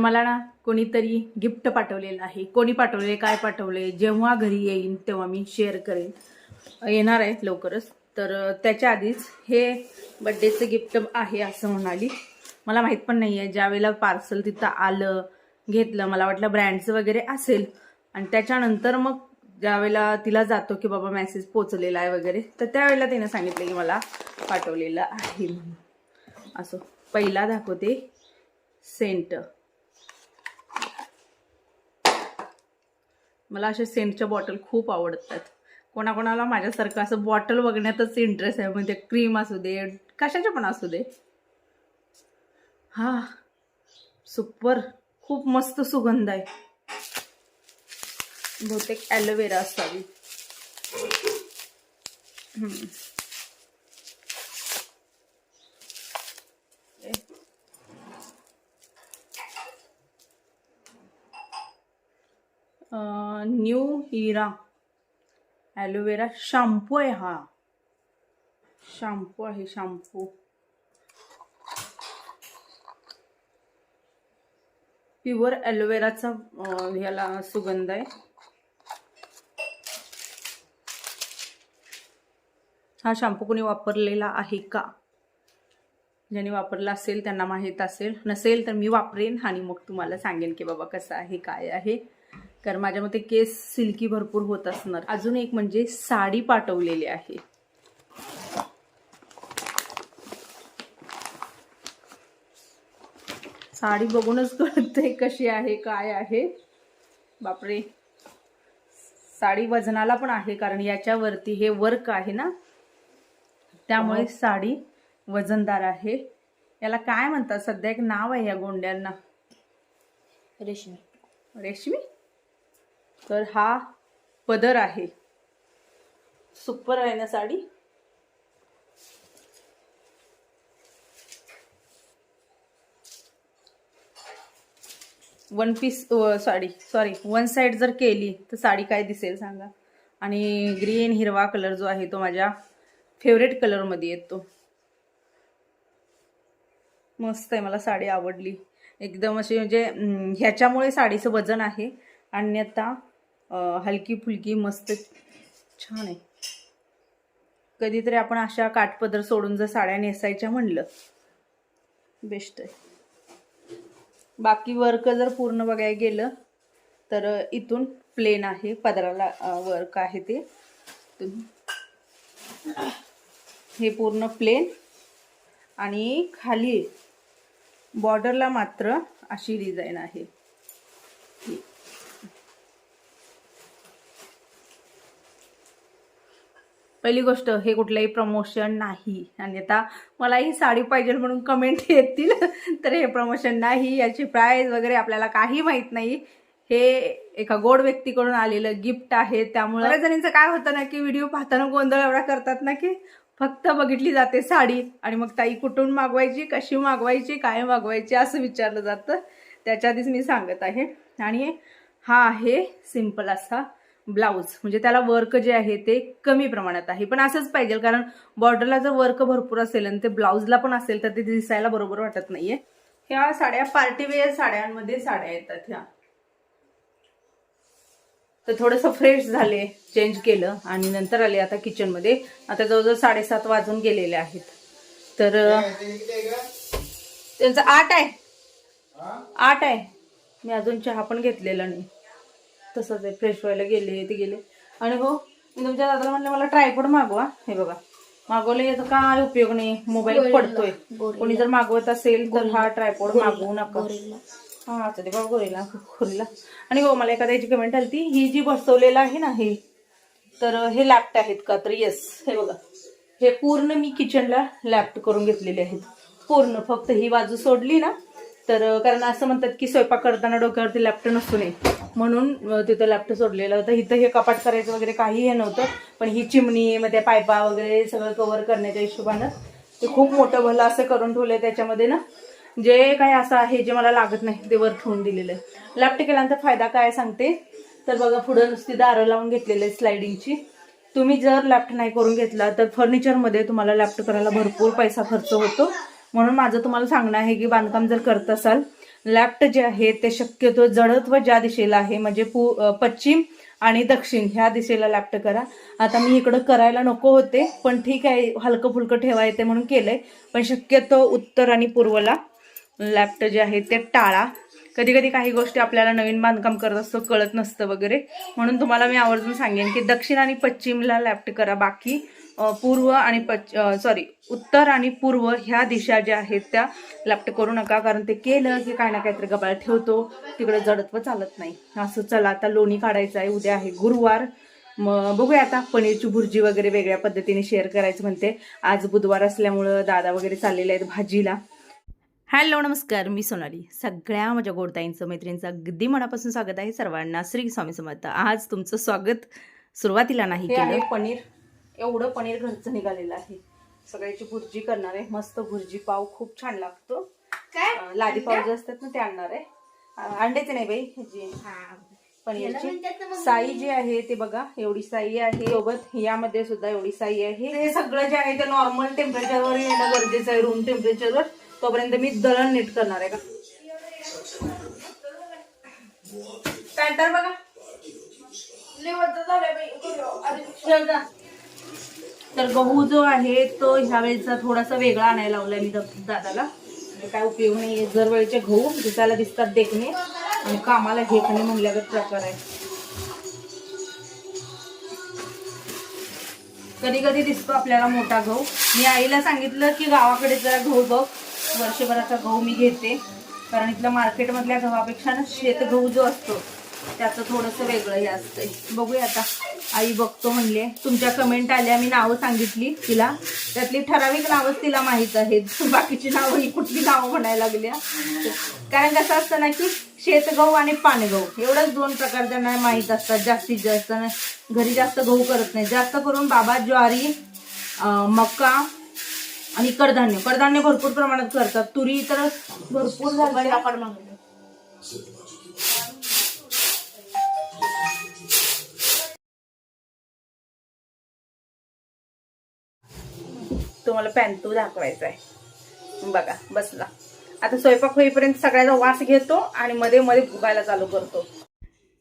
मला ना कोणीतरी गिफ्ट पाठवलेलं आहे. कोणी पाठवले काय पाठवले जेव्हा घरी येईन तेव्हा मी शेअर करेन. येणार आहे लवकरच. तर त्याच्या आधीच हे बड्डेचं गिफ्ट आहे असं म्हणाली. मला माहीत पण नाही आहे ज्यावेळेला पार्सल तिथं आलं घेतलं मला वाटलं ब्रँडचं वगैरे असेल. आणि त्याच्यानंतर मग ज्यावेळेला तिला जातो की बाबा मेसेज पोचलेला आहे वगैरे तर त्यावेळेला तिने सांगितलं की मला पाठवलेलं आहे म्हणून. असं पहिला दाखवते. सेंट मला असे सेंटच्या बॉटल खूप आवडतात. कोणाकोणाला माझ्यासारखं असं बॉटल बघण्यातच इंटरेस्ट आहे. म्हणजे क्रीम असू दे कशाचे पण असू दे. हा सुपर खूप मस्त सुगंध आहे. बहुतेक ॲलोवेरा असावी न्यू हिरा. ॲलोवेरा शॅम्पू आहे हा. शॅम्पू आहे शॅम्पू प्युअर ॲलोवेराचा ह्याला सुगंध आहे. हा शॅम्पू कोणी वापरलेला आहे का? ज्यांनी वापरला असेल त्यांना माहीत असेल. नसेल तर मी वापरेन आणि मग तुम्हाला सांगेन की बाबा कसं आहे काय आहे. कारण माझ्या मते केस सिल्की भरपूर होत असणार. अजून एक म्हणजे साडी पाठवलेली आहे. साडी बघूनच कळते कशी आहे काय आहे. बापरे. साडी वजनाला पण आहे कारण याच्यावरती हे वर्क आहे ना. त्यामुळे साडी वजनदार आहे. याला काय म्हणतात? सध्या एक नाव आहे या गोंड्यांना. रेशमी. रेशमी? तर हा पदर आहे. सुपर आहे ना sari? One piece sari sorry one side जर केली तर साडी काय दिसेल सांगा? आणि ग्रीन हिरवा कलर जो आहे तो माझ्या फेवरेट कलरमध्ये येतो. मस्त आहे मला साडी आवडली. एकदम अशी म्हणजे ह्याच्यामुळे साडीचं वजन आहे. अन्यथा हलकी फुलकी मस्त छान आहे. कधीतरी आपण अशा काठपदर सोडून जर साड्या नेसायच्या म्हणलं बेस्ट आहे. बाकी वर्क जर पूर्ण बघायला गेलं तर इथून प्लेन आहे पदराला वर्क आहे ते. हे पूर्ण प्लेन आणि खाली बॉर्डरला मात्र अशी डिझाईन आहे. पहिली गोष्ट हे कुठलंही प्रमोशन नाही. आणि आता मला ही साडी पाहिजे म्हणून कमेंट येतील तर हे प्रमोशन नाही. याची प्राईज वगैरे आपल्याला काही माहीत नाही. हे एका गोड व्यक्तीकडून आलेलं गिफ्ट आहे. त्यामुळे जणींचं काय होतं ना की व्हिडिओ पाहताना गोंधळ एवढा करतात ना की फक्त बघितली जाते साडी. आणि मग ताई कुठून मागवायची कशी मागवायची काय मागवायची असं विचारलं जातं. त्याच्या आधीच मी सांगत आहे. आणि हा आहे सिंपल असा ब्लाऊज म्हणजे त्याला वर्क जे आहे ते कमी प्रमाणात आहे. पण असंच पाहिजे कारण बॉर्डरला जर वर्क भरपूर असेल आणि ते ब्लाऊजला पण असेल तर ते दिसायला बरोबर वाटत नाहीये. ह्या साड्या पार्टीवेअर साड्यांमध्ये साड्या येतात ह्या. तर थोडंसं फ्रेश झाले चेंज केलं आणि नंतर आले आता किचनमध्ये आता जवळजवळ साडेसात वाजून गेलेले आहेत. तर त्यांचं आठ आहे. आठ आहे. मी अजून चहा पण घेतलेला नाही. तसंच आहे. फ्रेश व्हायला गेले ते गेले. आणि हो मी तुमच्या दादाला म्हणलं मला ट्रायपॉड मागवा हे. बघा. मागवले याचा काय उपयोग नाही. मोबाईल पडतोय. कोणी जर मागवत असेल तर हा ट्रायपॉड मागवू नका. हा अच्छा ते बाबा गोरीला गोरीला आणि हो मला एखाद्याची कमेंट आली ती ही जी बसवलेलं आहे ना हे तर हे लॅप्ट आहेत का? तर येस हे बघा. हे पूर्ण मी किचनला लॅप्ट करून घेतलेले आहेत. पूर्ण फक्त ही बाजू सोडली ना तर कारण असं म्हणतात की स्वयंपाक करताना डोक्यावरती लॅपटॉप नसू नये म्हणून तिथं लॅप्ट सोडलेलं होता. इथं हे कपाट करायचं वगैरे काही हे नव्हतं. पण ही चिमणी मग त्या पायपा वगैरे सगळं कव्हर करण्याच्या हिशोबानं ते खूप मोठं भलं असं करून ठेवलंय त्याच्यामध्ये ना. जे काही असं आहे जे मला लागत नाही ते वर ठेवून दिलेलं आहे. लॅपटॉप केल्यानंतर फायदा काय सांगते? तर बघा पुढं नुसती दारं लावून घेतलेली आहे स्लायडिंगची तुम्ही जर लॅफ्ट नाही करून घेतला तर फर्निचरमध्ये तुम्हाला लॅफ्ट करायला भरपूर पैसा खर्च होतो. म्हणून माझं तुम्हाला सांगणं आहे की बांधकाम जर करत असाल लॅफ्ट जे आहे ते शक्यतो जडत्व ज्या दिशेला आहे म्हणजे पू पश्चिम आणि दक्षिण ह्या दिशेला लॅफ्ट करा. आता मी इकडं करायला नको होते पण ठीक आहे हलकं फुलकं ठेवा येते म्हणून केलंय. पण शक्यतो उत्तर आणि पूर्वला लॅफ्ट जे आहे ते टाळा. कधी कधी काही गोष्टी आपल्याला नवीन बांधकाम करत असतो कळत नसतं वगैरे. म्हणून तुम्हाला मी आवर्जून सांगेन की दक्षिण आणि पश्चिमला लॅफ्ट करा. बाकी पूर्व आणि पश्च सॉरी उत्तर आणि पूर्व ह्या दिशा ज्या आहेत त्या लॅफ्ट करू नका कारण ते केलं की काय ना काहीतरी गबाळ ठेवतो तिकडे जडत्व चालत नाही. असं चला आता लोणी काढायचं आहे उद्या आहे गुरुवार. मग बघूया आता पनीरची भुर्जी वगैरे वेगळ्या पद्धतीने शेअर करायचं म्हणते. आज बुधवार असल्यामुळं दादा वगैरे चाललेले आहेत भाजीला. हॅलो नमस्कार मी सोनाली. सगळ्या माझ्या गोडताईंचं मैत्रिणींचं अगदी मनापासून स्वागत आहे सर्वांना. श्री स्वामी समर्थ. आज तुमचं स्वागत सुरुवातीला नाही केलं. पनीर. एवढं पनीर घरचं निघालेलं आहे. सगळ्याची भुर्जी करणार आहे. मस्त भुर्जी पाव खूप छान लागतो. अं, लादी पाव जे असतात ना ते आणणार आहे. अंड्याचे नाही बाई ह्याची पनीरची. साई जी आहे ते बघा एवढी साई आहे. सोबत यामध्ये सुद्धा एवढी साई आहे. हे सगळं जे आहे ते नॉर्मल टेम्परेचरवर येणं गरजेचं आहे. रूम टेम्परेचरवर तोपर्यंत मी दळण नीट करणार आहे का? पॅन्टर बघा. तर गहू जो आहे तो ह्या वेळेचा थोडासा वेगळा आणायला लावलाय मी दादाला. काय उपयोग नाही जर वेळेचे गहू दिसायला दिसतात देखणे. आणि कामाला घेकणे म्हणल्यागत प्रकार आहे. कधी कधी दिसतो आपल्याला मोठा गहू. मी आईला सांगितलं की गावाकडे जरा गहू बघ. वर्षभराचा गहू मी घेते. कारण इथल्या मार्केटमधल्या गव्हापेक्षा ना शेत गहू जो असतो त्याचं थोडंसं वेगळं हे असतंय. बघूया आता. आई बघतो म्हणले. तुमच्या कमेंट आल्या मी नावं सांगितली तिला. त्यातली ठराविक नावंच तिला माहीत आहेत. बाकीची नावं ही कुठली नावं म्हणायला लागल्या. कारण कसं असतं ना की शेतगहू आणि पानगहू एवढंच दोन प्रकार त्यांना माहीत असतात. जास्तीत जास्त ना घरी जास्त गहू करत नाही. जास्त करून बाबा ज्वारी मका आणि कडधान्य. कडधान्य भरपूर प्रमाणात करतात. तुरी तर भरपूर झाली. तुम्हाला पॅन्टू दाखवायचा आहे. बघा बसला. आता स्वयंपाक होईपर्यंत सगळ्याचा वास घेतो आणि मध्ये मध्ये भुगायला चालू करतो.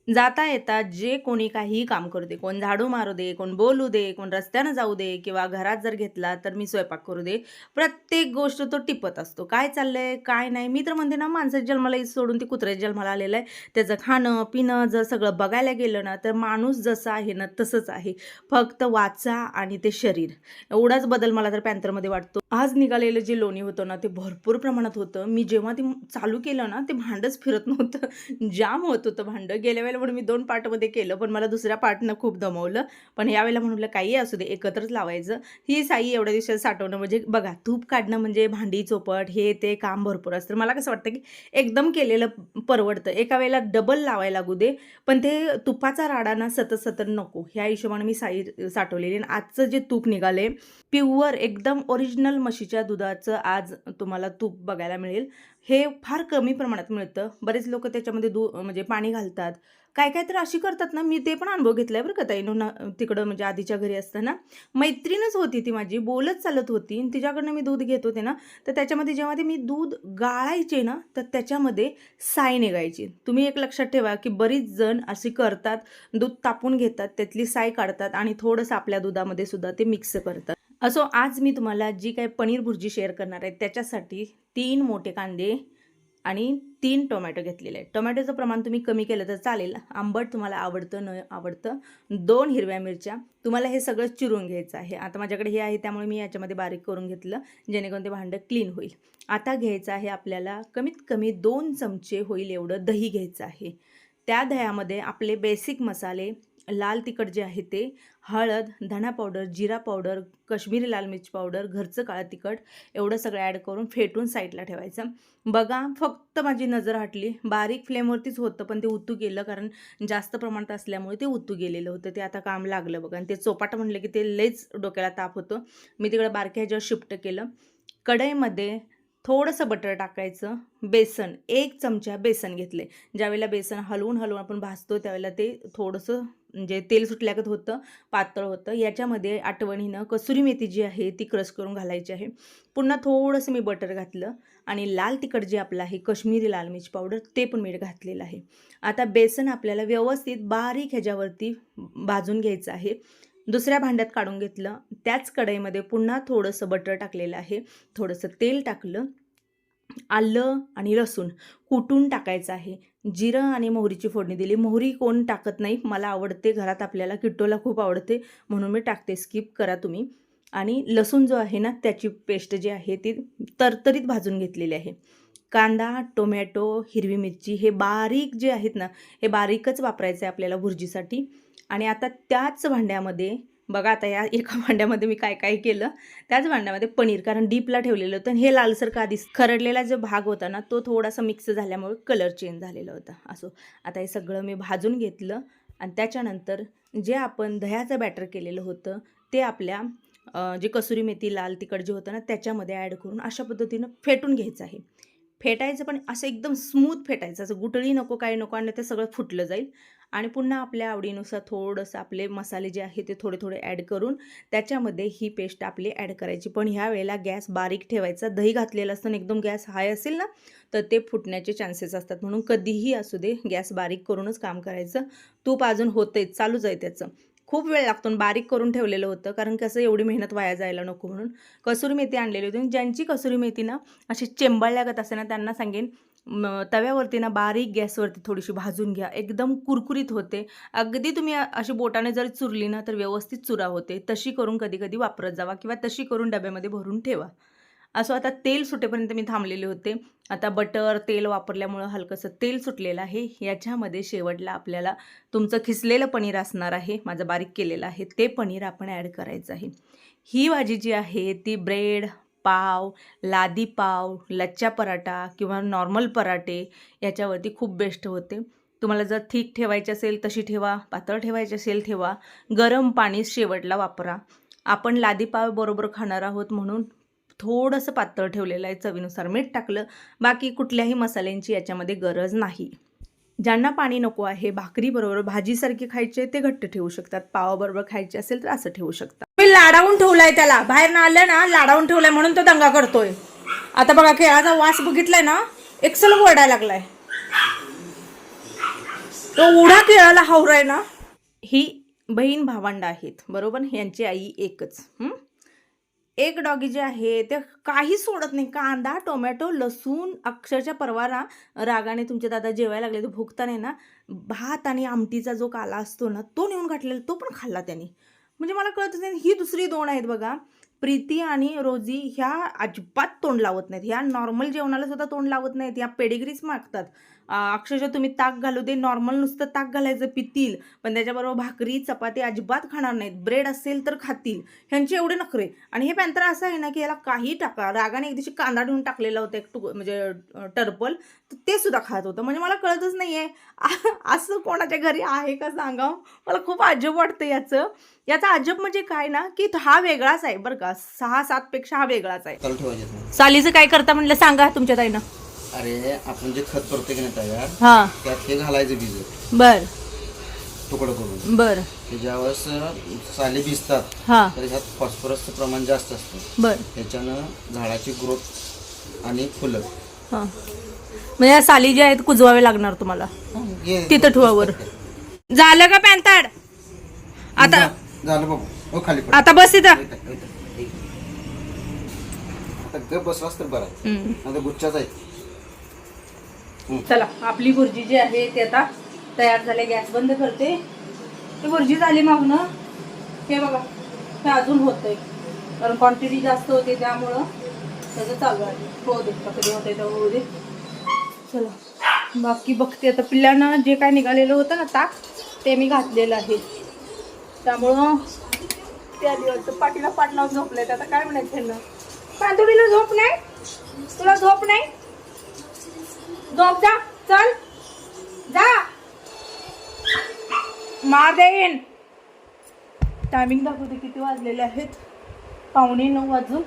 जाता येता जे कोणी काहीही काम करू दे कोण झाडू मारू दे कोण बोलू दे कोण रस्त्यानं जाऊ दे किंवा घरात जर घेतला तर मी स्वयंपाक करू दे प्रत्येक गोष्ट तो टिपत असतो. काय चाललंय काय नाही. मी तर म्हणते ना माणसाच्या जन्माला सोडून ती कुत्र्याच्या जन्माला आलेलं आहे. त्याचं खाणं पिणं जर सगळं बघायला गेलं ना तर माणूस जसा आहे ना तसंच आहे. फक्त वाचा आणि ते शरीर. एवढाच बदल मला तर पॅन्थरमध्ये वाटतो. आज निघालेलं जे लोणी होतं ना ते भरपूर प्रमाणात होतं. मी जेव्हा ते चालू केलं ना ते भांडंच फिरत नव्हतं. जाम होत होतं भांडं. गेल्या वेळेला म्हणून मी दोन पार्टमध्ये केलं पण मला दुसऱ्या पार्टनं खूप दमवलं. पण यावेळेला म्हणलं काही असू दे एकत्रच लावायचं. ही साई एवढ्या दिवसात साठवणं म्हणजे बघा तूप काढणं म्हणजे भांडी चोपट हे ते काम भरपूर असतं. मला कसं वाटतं की एकदम केलेलं परवडतं. एका वेळेला डबल लावायला लागू दे पण ते तुपाचा राडा ना सतत सतत नको. ह्या हिशोबाने मी साई साठवलेली आणि आजचं जे तूप निघाले प्युअर एकदम ओरिजिनल म्हशीच्या दुधाचं आज तुम्हाला तूप बघायला मिळेल. हे फार कमी प्रमाणात मिळतं. बरेच लोक त्याच्यामध्ये दू म्हणजे पाणी घालतात. काय काय तर अशी करतात ना. मी ते पण अनुभव घेतलाय बरं का ताई. ना तिकडं म्हणजे आधीच्या घरी असताना. मैत्रीणच होती ती माझी. बोलत चालत होती. आणि तिच्याकडनं मी दूध घेत होते ना. तर त्याच्यामध्ये जेव्हा ते मी दूध गाळायचे ना तर त्याच्यामध्ये साय निघायची तुम्ही एक लक्षात ठेवा की बरीच जण अशी करतात. दूध तापून घेतात. त्यातली साय काढतात आणि थोडंसं आपल्या दुधामध्ये सुद्धा ते मिक्स करतात. असो आज मी तुम्हाला जी काही पनीर भुर्जी शेअर करणार आहे त्याच्यासाठी तीन मोठे कांदे आणि तीन टोमॅटो घेतलेले आहे टोमॅटोचं प्रमाण तुम्ही कमी केलं तर चालेल. आंबट तुम्हाला आवडतं न आवडतं दोन हिरव्या मिरच्या. तुम्हाला हे सगळं चिरून घ्यायचं आहे. आता माझ्याकडे हे आहे त्यामुळे मी याच्यामध्ये बारीक करून घेतलं जेणेकरून ते भांडं क्लीन होईल. आता घ्यायचं आहे आपल्याला कमीत कमी दोन चमचे होईल एवढं दही घ्यायचं आहे. त्या दह्यामध्ये आपले बेसिक मसाले लाल तिखट जे आहे ते हळद धणा पावडर जिरा पावडर कश्मीरी लाल मिरची पावडर घरचं काळं तिखट एवढं सगळं ॲड करून फेटून साईडला ठेवायचं. बघा फक्त माझी नजर हटली. बारीक फ्लेमवरतीच होतं पण ते उतू गेलं कारण जास्त प्रमाणात असल्यामुळे ते उतू गेलेलं होतं. ते आता काम लागलं बघा. आणि ते चोपाट म्हणलं की ते लईच डोक्याला ताप होतं. मी तिकडं बारक्या ह्याच्यावर शिफ्ट केलं. कढईमध्ये थोडंसं बटर टाकायचं बेसन एक चमचा बेसन घेतले ज्यावेळेला बेसन हलवून हलवून आपण भाजतो त्यावेळेला ते थोडंसं म्हणजे तेल सुटल्यागत होतं पातळ होतं. याच्यामध्ये आठवणीनं कसुरी मेथी जी आहे ती क्रश करून घालायची आहे. पुन्हा थोडंसं मी बटर घातलं आणि लाल तिखट जे आपलं आहे कश्मीरी लाल मिरची पावडर ते पण मीठ घातलेलं आहे. आता बेसन आपल्याला व्यवस्थित बारीक ह्याच्यावरती भाजून घ्यायचं आहे. दुसऱ्या भांड्यात काढून घेतलं. त्याच कढईमध्ये पुन्हा थोडंसं बटर टाकलेलं आहे. थोडंसं तेल टाकलं. आलं आणि लसूण कुटून टाकायचं आहे. जिरं आणि मोहरीची फोडणी दिली. मोहरी कोण टाकत नाही? मला आवडते. घरात आपल्याला किट्टोला खूप आवडते. म्हणून मी टाकते. स्किप करा तुम्ही. आणि लसूण जो आहे ना त्याची पेस्ट जी आहे ती तरतरीत भाजून घेतलेली आहे. कांदा टोमॅटो हिरवी मिरची हे बारीक जे आहेत ना हे बारीकच वापरायचं आहे आपल्याला भुर्जीसाठी. आणि आता त्याच भांड्यामध्ये बघा आता या एका भांड्यामध्ये मी काय काय केलं त्याच भांड्यामध्ये पनीर कारण डीपला ठेवलेलं होतं आणि हे लालसर का आधीच खरडलेला जो भाग होता ना तो थोडासा मिक्स झाल्यामुळे कलर चेंज झालेला होता. असो आता हे सगळं मी भाजून घेतलं आणि त्याच्यानंतर जे आपण दह्याचं बॅटर केलेलं होतं ते आपल्या जे कसुरी मेथी लाल तिखट जे होतं ना त्याच्यामध्ये ॲड करून अशा पद्धतीनं फेटून घ्यायचं आहे. फेटायचं पण असं एकदम स्मूथ फेटायचं. असं गुटळी नको काय नको आणि ते सगळं फुटलं जाईल. आणि पुन्हा आपल्या आवडीनुसार थोडंसं आपले मसाले जे आहे ते थोडे थोडे ॲड करून त्याच्यामध्ये ही पेस्ट आपली ॲड करायची. पण ह्या वेळेला गॅस बारीक ठेवायचा. दही घातलेलं असतं आणि एकदम गॅस हाय असेल ना तर ते फुटण्याचे चान्सेस असतात. म्हणून कधीही असू दे गॅस बारीक करूनच काम करायचं. तूप अजून होतंय चालूच आहे त्याचं. खूप वेळ लागतो आणि बारीक करून ठेवलेलं होतं कारण कसं एवढी मेहनत वाया जायला नको म्हणून. कसुरी मेथी आणलेली होती ज्यांची कसुरी मेथी ना अशी चेंबळल्यागत असे ना त्यांना सांगेन तव्यावरती ना बारीक गॅसवरती थोडीशी भाजून घ्या. एकदम कुरकुरीत होते. अगदी तुम्ही अशी बोटाने जर चुरली ना तर व्यवस्थित चुरा होते. तशी करून कधी कधी वापरत जावा किंवा तशी करून डब्यामध्ये भरून ठेवा. असं आता तेल सुटेपर्यंत मी थांबलेले होते. आता बटर तेल वापरल्यामुळं हलकंसं तेल सुटलेलं आहे. याच्यामध्ये शेवटला आपल्याला तुमचं खिसलेलं पनीर असणार आहे. माझं बारीक केलेलं आहे. ते पनीर आपण ॲड करायचं आहे. ही भाजी जी आहे ती ब्रेड पाव लादी पाव लच्छा पराठा किंवा नॉर्मल पराठे याच्यावरती खूप बेस्ट होते. तुम्हाला जर थीक ठेवायची असेल तशी ठेवा. पातळ ठेवायची असेल ठेवा. गरम पाणी शेवटला वापरा. आपण लादी पाव बरोबर खाणार आहोत म्हणून थोडंसं पातळ ठेवलेलं आहे चवीनुसार. मीठ टाकलं बाकी कुठल्याही मसाल्यांची याच्यामध्ये गरज नाही. ज्यांना पाणी नको आहे भाकरीबरोबर भाजीसारखी खायचे ते घट्ट ठेवू शकतात. पावाबरोबर खायचे असेल तर असं ठेवू शकतात. मी लाडावून ठेवलाय त्याला. बाहेर ना आलं ना लाडावून ठेवलाय म्हणून तो दंगा करतोय. आता बघा खेळाचा वास बघितलाय ना एक्सल ओरडायला लागलाय. तो उडा खेळाला हावराय ना. ही बहीण भावंड आहेत. बरोबर? यांची आई एकच. एक डॉगी जे आहे ते काही सोडत नाही. कांदा टोमॅटो लसूण अक्षरशः परवाना रागाने तुमचे दादा जेवायला लागले. तर भुकताना ना भात आणि आमटीचा जो काला असतो ना तो नेऊन घातलेला तो पण खाल्ला त्यांनी. म्हणजे मला कळतच नाही ही दुसरी दोन आहेत बघा. प्रीती आणि रोजी ह्या अजिबात तोंड लावत नाहीत. ह्या नॉर्मल जेवणाला सुद्धा तोंड लावत नाहीत. ह्या पेडिग्रीच मागतात. अक्षरशः तुम्ही ताक घालू दे. नॉर्मल नुसतं ताक घालायचं पितील. पण त्याच्याबरोबर भाकरी चपाती अजिबात खाणार नाहीत. ब्रेड असेल तर खातील. ह्यांचे एवढे नखरे. आणि हे पॅन्तर असं आहे ना की याला काही टाका. रागाने एक दिवशी कांदा ठेवून टाकलेला होता एक टुक म्हणजे टर्पल. तर ते सुद्धा खात होतं. म्हणजे मला कळतच नाही आहे असं कोणाच्या घरी आहे का सांगा? मला खूप अजब वाटतं याचं. याचा अजब म्हणजे काय ना की हा वेगळाच आहे बरं का. सहा सातपेक्षा हा वेगळाच आहे. चालू ठेवायचे नाही सालीचं काय करता म्हणलं सांगा तुमच्या ताईनं. अरे आपण जे खत करतो की नाही तयार हां. त्यात हे घालायचं बीज बर. तुकडं करून. बर. ज्यावेळेस साली भिजतात हां. तर ह्यात फॉस्फरसचं प्रमाण जास्त असतं. बर. त्याच्यानं झाडाची ग्रोथ आणि फुलं. हां. म्हणजे या साली जे आहेत कुजवावे लागणार तुम्हाला. हे तिथं ठुवावर. झालं का पॅन्ताड आता झालं बघू हो खाली पड. आता बस तिथं इथं. आता गप बसलास तर बरं हम्म. आता गुच्छाच आहे चला आपली भुर्जी जी आहे ती आता तयार झाले गॅस बंद करते. ती भुर्जी झाली मागणं हे बघा हे अजून होतंय. कारण क्वांटिटी जास्त होते त्यामुळं त्याचं चालू आहे. हो दे कधी होते तेव्हा होऊ दे. चला बाकी बघते आता. पिल्लांना जे काय निघालेलं होतं ना ताक ते मी घातलेलं आहे. त्यामुळं त्या दिवस पाठीला पाठ लावून झोपले आता काय म्हणायचं त्यांना पांतुडीला झोप नाही. तुला झोप नाही? झोप जा चल. जा. मार देईन टायमिंग दाखवते किती वाजलेले आहेत. पावणे नऊ वाजून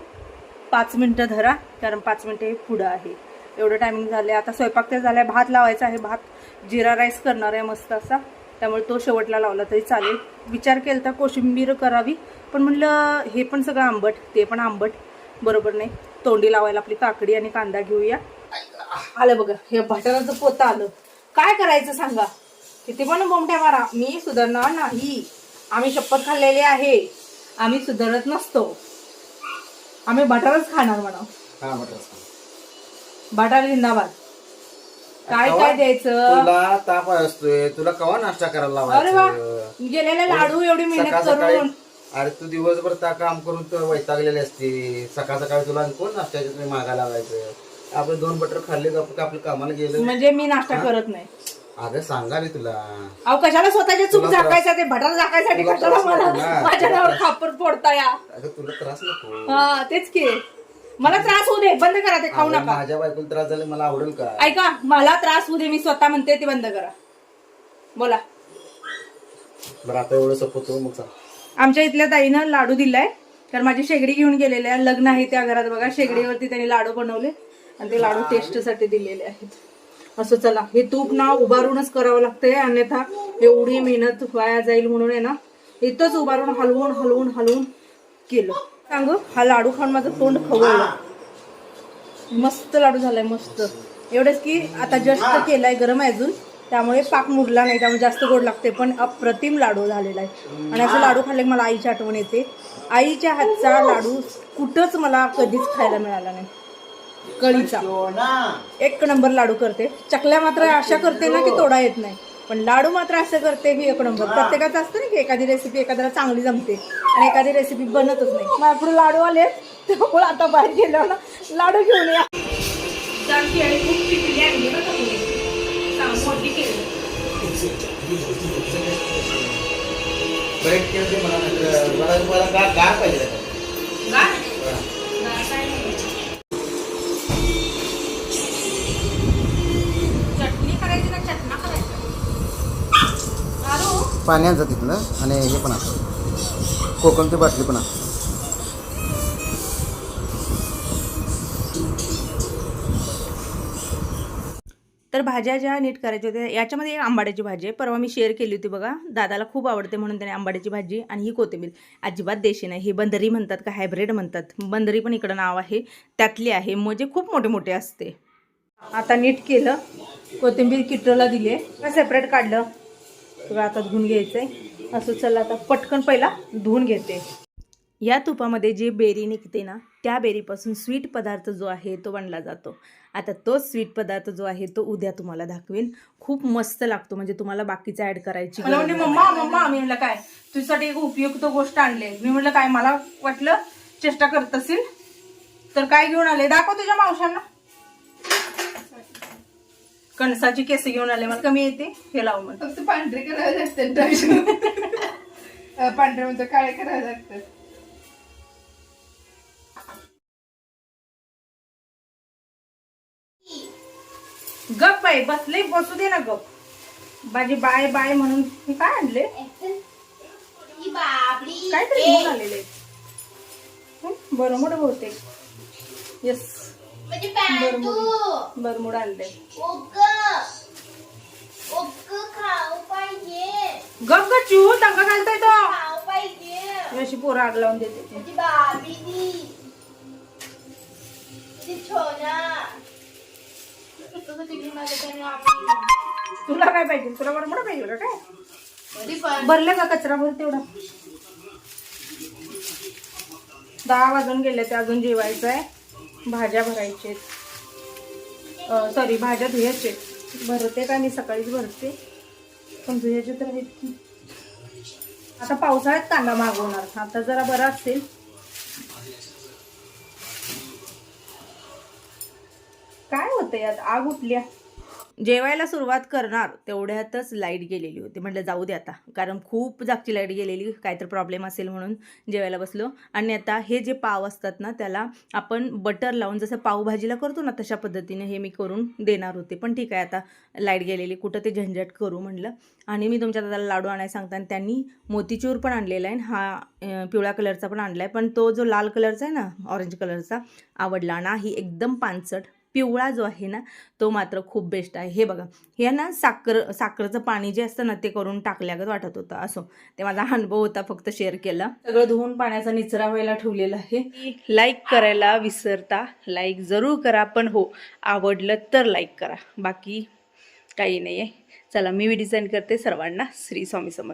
पाच मिनटं धरा कारण पाच मिनटं हे पुढं आहे. एवढं टायमिंग झालं आता स्वयंपाक तर झाला आहे भात लावायचा आहे. भात जिरा राईस करणार आहे मस्त असा. त्यामुळे तो शेवटला लावला तरी चालेल. विचार केला तर कोशिंबीर करावी. पण म्हणलं हे पण सगळं आंबट ते पण आंबट. बरोबर नाही. तोंडी लावायला आपली काकडी आणि कांदा घेऊया. आलं बघा हे बटाट्याचं पोतं आलं. काय करायचं सांगा? किती पण बोमट्या मारा. मी सुधारणार नाही. आम्ही शपथ खाल्लेली आहे. आम्ही सुधारत नसतो. आम्ही बटारच खाणार म्हणा. हा मटर बटार जिंदाबाद. काय काय द्यायचं? तुला ताप असतोय. तुला कवा नाश्ता करायला अरे वा लावायचं गेलेले लाडू एवढी मेहनत सकाळ करून. अरे तू दिवसभर काम करून तू वैतागलेली असते. सकाळ सकाळी तुला कोण नाश्त्याचे तुम्ही मागायला लावायचं आपण दोन बटर खाल्ले का आपण आपल्या कामाला गेलं. म्हणजे मी नाश्ता करत नाही. अगं सांगाले तुला. अहो कशाला स्वतःचे चूक तुला त्रास- झाकायचं ते? बटार झाकायसाठी तुला कशाला त्रास मला नको ना. माझ्या नावावर खापर फोडता या अगं तुला त्रास नको. हा तेच की. मला त्रास होऊ दे. बंद करा ते खाऊ अगं, नका. माझ्या बायकोला त्रास झाला मला आवडेल का? ऐका मला त्रास होऊ दे. मी स्वतः म्हणते ते बंद करा. बोला. बरं आता एवढं सपवतो मग. आमच्या इथल्या ताईनं लाडू दिलाय. तर माझी शेगडी घेऊन गेलेले आहे लग्न आहे त्या घरात बघा. शेगडीवरती त्यांनी लाडू बनवले. आणि ते लाडू टेस्टसाठी दिलेले आहेत. असं चला हे तूप ना उभारूनच करावं लागतंय अन्यथा एवढी मेहनत वाया जाईल म्हणून आहे ना इथंच उभारून हलवून हलवून हलवून केलं. सांग हा लाडू खाऊन माझं तोंड खवळलं. मस्त लाडू झालाय मस्त. एवढंच की आता जस्ट केलाय गरम आहे अजून त्यामुळे पाक मुरला नाही त्यामुळे जास्त गोड लागते पण अप्रतिम लाडू झालेला आहे. आणि असं लाडू खाल्ले मला आईची आठवण येते. आईच्या हातचा लाडू कुठंच मला कधीच खायला मिळाला नाही. कळीचा. एक नंबर लाडू करते. चकल्या मात्र अशा करते ना की तोडा येत नाही. पण लाडू मात्र असं करते की एक नंबर. प्रत्येकाचं असतं ना की एखादी रेसिपी एखाद्याला चांगली जमते आणि एखादी रेसिपी बनतच नाही. माझ्यापुढे लाडू आले त्यामुळे आता बाहेर गेल्यावर ना लाडू घेऊन या. जानकी आणि खूप लाडू पाण्याचं तिथलं आणि हे पण असं कोकमची बाटली पण असं तर भाज्या ज्या नीट करायच्या होत्या याच्यामध्ये एक आंबाड्याची भाजी आहे. परवा मी शेअर केली होती बघा. दादाला खूप आवडते म्हणून त्याने आंबाड्याची भाजी आणि ही कोथिंबीर. अजिबात देशी नाही. ही बंदरी म्हणतात का हायब्रिड म्हणतात. बंदरी पण इकडं नाव आहे. त्यातली आहे. म्हणजे खूप मोठे मोठे असते. आता नीट केलं. कोथिंबीर किटोला दिली सेपरेट काढलं. सगळं आता धुवून घ्यायचं आहे असं चला आता पटकन पहिला धुवून घेते. या तुपामध्ये जे बेरी निघते ना त्या बेरीपासून स्वीट पदार्थ जो आहे तो बनला जातो. आता तोच स्वीट पदार्थ जो आहे तो उद्या तुम्हाला दाखवेन. खूप मस्त लागतो म्हणजे तुम्हाला बाकीचं ऍड करायची मला मम्मा मम्मा मी म्हणलं काय? तुझ्यासाठी एक उपयुक्त गोष्ट आणले मी म्हटलं काय मला वाटलं चेष्टा करत असेल तर काय घेऊन आले? दाखव तुझ्या मावशांना कणसाची केस घेऊन आले मला कमी येते हे लावू म्हणून फक्त पांढरे करावे लागतात पांढरे म्हणजे काळे करावे लागतात. गप बाई बसले बसू दे ना गप. माझी बाय बाय म्हणून हे काय आणले? घेऊन आलेले आहेत. हं? बरमुड बहुतेक. येस बरमुड बरमुड आणले. गप ग चू टंका घालताय तो. अशी पोरं आग लावून देते तुला काय पाहिजे? तुला बरमुड पाहिजे का काय? भरलं का कचरा भर तेवढा? दहा वाजून गेले ते अजून जेवायचं आहे भाज्या भरायचे. सॉरी भाज्या धुयाचे भरते का मी सकाळीच भरते? पण धुयाचे तर आहेत की? आता पावसाळ्यात कांदा मागवणार. आता जरा बरा असेल. काय होतं यात? आग उठल्या जेवायला सुरुवात करणार तेवढ्यातच लाइट गेलेली होती. म्हटलं जाऊ दे आता. कारण खूप जागची लाइट गेलेली काहीतरी प्रॉब्लेम असेल म्हणून जेवायला बसलो. आणि आता हे जे पाव असतात ना त्याला आपण बटर लावून जसं पावभाजीला करतो ना तशा पद्धतीने हे मी करून देणार होते. पण ठीक आहे आता लाइट गेलेली कुठं ते झंझट करू म्हटलं. आणि मी तुमच्या दादाला लाडू आणायला सांगता आणि त्यांनी मोतीचूर पण आणलेला आहे हा पिवळ्या कलरचा पण आणला आहे पण तो जो लाल कलरचा आहे ना ऑरेंज कलरचा आवडला नाही. एकदम पानसट पिवळा जो आहे ना तो मात्र खूप बेस्ट आहे. हे बघा हे ना साखर साखरेचं पाणी जे असतं ना ते करून टाकल्यागत वाटत होतं. असो ते माझा अनुभव होता फक्त शेअर केला. सगळं धुवून पाण्याचा निचरा व्हायला ठेवलेला आहे. लाईक करायला विसरता लाईक जरूर करा पण हो आवडलं तर लाईक करा. बाकी काही नाही आहे चला मी डिझाईन करते. सर्वांना श्री स्वामी समर्थ.